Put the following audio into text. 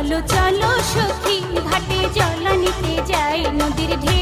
চলো চলো সখী ঘাটে জল নিতে যাই নদীর ঢেউ